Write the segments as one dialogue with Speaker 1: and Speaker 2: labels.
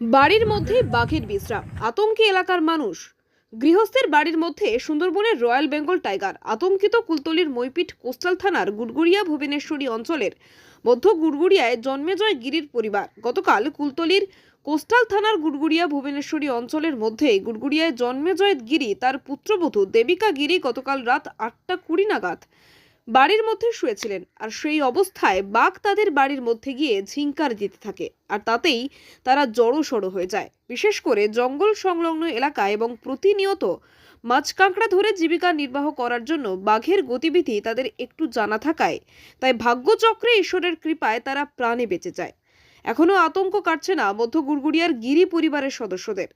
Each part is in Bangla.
Speaker 1: বাড়ির মধ্যে বাঘের বিশ্রাম। আতঙ্কে এলাকার মানুষ। গৃহস্থের বাড়ির মধ্যে সুন্দরবনের রয়্যাল বেঙ্গল টাইগার, আতঙ্কিত কুলতলির মৈপিট কোস্টাল থানার গুড়গুড়িয়া ভুবনেশ্বরী অঞ্চলের মধ্য গুড়গুড়িয়ায় জন্মেজয় গিরির পরিবার। গতকাল কুলতলির কোস্টাল থানার গুড়গুড়িয়া ভুবনেশ্বরী অঞ্চলের মধ্যে গুড়গুড়িয়ায় জন্মেজয় গিরি, তার পুত্রবধূ দেবিকা গিরি গতকাল রাত আটটা কুড়ি নাগাদ বাড়ির মধ্যে শুয়েছিলেন। আর সেই অবস্থায় বাঘ তাদের বাড়ির মধ্যে গিয়ে ঝিঙ্কার দিতে থাকে। আর তাতেই তারা জড়ো সড়ো হয়ে যায়। বিশেষ করে জঙ্গল সংলগ্ন এলাকা এবং প্রতিনিয়ত মাছ কাঁকড়া ধরে জীবিকা নির্বাহ করার জন্য বাঘের গতিবিধি তাদের একটু জানা থাকায়, তাই ভাগ্যচক্রে ঈশ্বরের কৃপায় তারা প্রাণে বেঁচে যায়। এখনও আতঙ্ক কাটছে না মধ্য গুড়গুড়িয়ার গিরি পরিবারের সদস্যদের।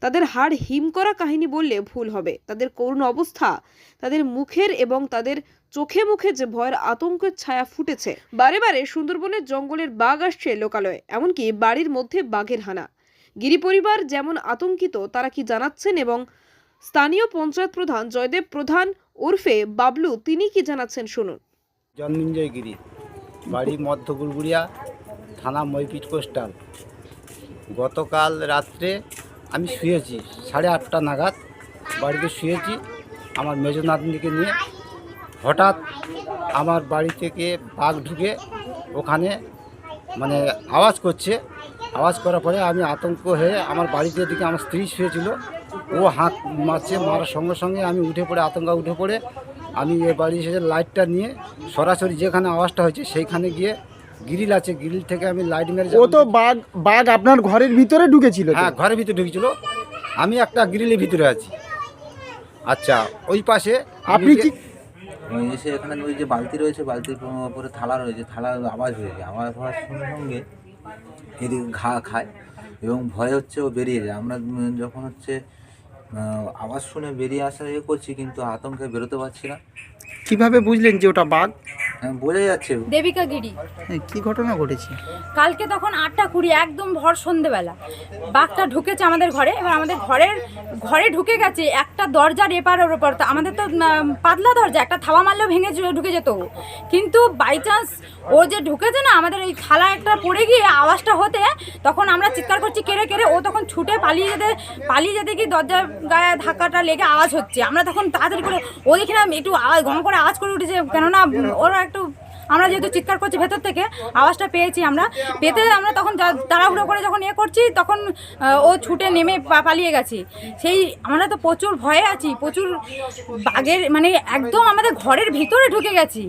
Speaker 1: তাদের হাড় হিম করা কাহিনী বললে ভুল হবে। তাদের করুণ অবস্থা তাদের মুখের এবং তাদের চোখে মুখে যে ভয়ের আতঙ্কের ছায়া ফুটেছে, বারে বারে সুন্দরবনের জঙ্গলের বাঘ আসছে লোকালয়ে, এমনকি বাড়ির মধ্যে বাঘের হানা। গিরি পরিবার যেমন আতঙ্কিত, তারা কি জানাচ্ছেন এবং স্থানীয় পঞ্চায়েত প্রধান জয়দেব প্রধান ওরফে বাবলু, তিনি কি জানাচ্ছেন শুনুন।
Speaker 2: জন্মিঞ্জয় গিরি, বাড়ি মধ্য গুড়গুড়িয়া, থানা মইপিট কোস্টাল। গতকাল রাত্রে আমি শুয়েছি, সাড়ে আটটা নাগাদ বাড়িতে শুয়েছি, আমার মেজ নাতনিকে নিয়ে হঠাৎ আমার বাড়ি থেকে বাঘ ঢুকে ওখানে মানে আওয়াজ করছে। আওয়াজ করার পরে আমি আতঙ্ক হয়ে আমার বাড়িতে দিকে আমার স্ত্রী শুয়েছিল। ও হাত মারছে মারার সঙ্গে সঙ্গে আমি উঠে পড়ে আতঙ্ক উঠে পড়ে আমি এ বাড়ি এসে লাইটটা নিয়ে সরাসরি যেখানে আওয়াজটা হয়েছে সেইখানে গিয়ে গ্রিল আছে গ্রিল থেকে আমি লাইট মেরে
Speaker 3: ও তো বাঘ বাঘ আপনার ঘরের ভিতরে ঢুকেছিল
Speaker 2: হ্যাঁ ঘরের ভিতরে ঢুকেছিল। আমি একটা গ্রিলের ভিতরে আছি। আচ্ছা ওই পাশে
Speaker 3: আপনি কি
Speaker 4: এসে এখানে ওই যে বালতি রয়েছে, বালতির উপরে থালা রয়েছে, থালার আওয়াজ হয়েছে। আওয়াজ হওয়ার সঙ্গে সঙ্গে এদিকে ঘা খায় এবং ভয় হচ্ছে ও বেরিয়ে যায়। আমরা যখন হচ্ছে আওয়াজ শুনে বেরিয়ে আসা ইয়ে করছি, কিন্তু আতঙ্কে বেরোতে পারছি না।
Speaker 3: কীভাবে বুঝলেন যে ওটা বাঘ?
Speaker 4: বোঝা যাচ্ছে।
Speaker 5: দেবিকা গিরি।
Speaker 3: কি ঘটনা ঘটেছে?
Speaker 5: কালকে তখন আটটা কুড়ি একদম ভর সন্ধেবেলা। বাঘটা ঢুকেছে আমাদের ঘরে এবার আমাদের ঘরের ঘরে ঢুকে গেছে একটা দরজার এপার ওর ওপর তো আমাদের তো পাতলা দরজা একটা থাবা মারলেও ভেঙে ঢুকে যেত কিন্তু বাই চান্স ও যে ঢুকেছে না আমাদের ওই থালা একটা পড়ে গিয়ে আওয়াজটা হতে তখন আমরা চিৎকার করছি কেড়ে কেড়ে ও তখন ছুটে পালিয়ে যেতে পালিয়ে যেতে কি দরজার গায়ে ধাক্কাটা লেগে আওয়াজ হচ্ছে। আমরা তখন তাড়াতাড়ি করে ও দেখি না একটু আওয়াজ গম করে আওয়াজ করে উঠেছে কেননা ওরা একটু, আমরা যেহেতু চিৎকার করছি ভেতর থেকে, আওয়াজটা পেয়েছি আমরা। পেতে আমরা তখন তাড়াহুড়ো করে যখন ইয়ে করছি, তখন ও ছুটে নেমে পালিয়ে গেছি। সেই, আমরা তো প্রচুর ভয়ে আছি, প্রচুর বাঘের মানে একদম আমাদের ঘরের ভিতরে ঢুকে গেছি।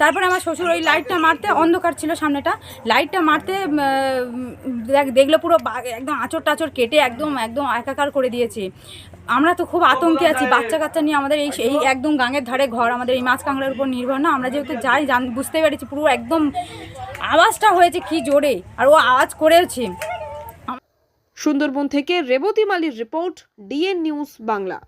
Speaker 5: তারপরে আমার শ্বশুর ওই লাইটটা মারতে, অন্ধকার ছিল সামনেটা, লাইটটা মারতে দেখ, দেখল পুরো একদম আঁচড় টাচড় কেটে একদম একদম একাকার করে দিয়েছে। আমরা তো খুব আতঙ্কে আছি বাচ্চা কাচ্চা নিয়ে আমাদের এই এই একদম গাঙের ধারে ঘর, আমাদের এই মাছ কাঁকড়ার উপর নির্ভর না, আমরা যেহেতু যাই, জান বুঝতে পেরেছি পুরো একদম আওয়াজটা হয়েছে কি জোরে, আর ও আওয়াজ করেছে
Speaker 1: সুন্দরবন থেকে রেবতী মালির রিপোর্ট, ডিএন নিউজ বাংলা।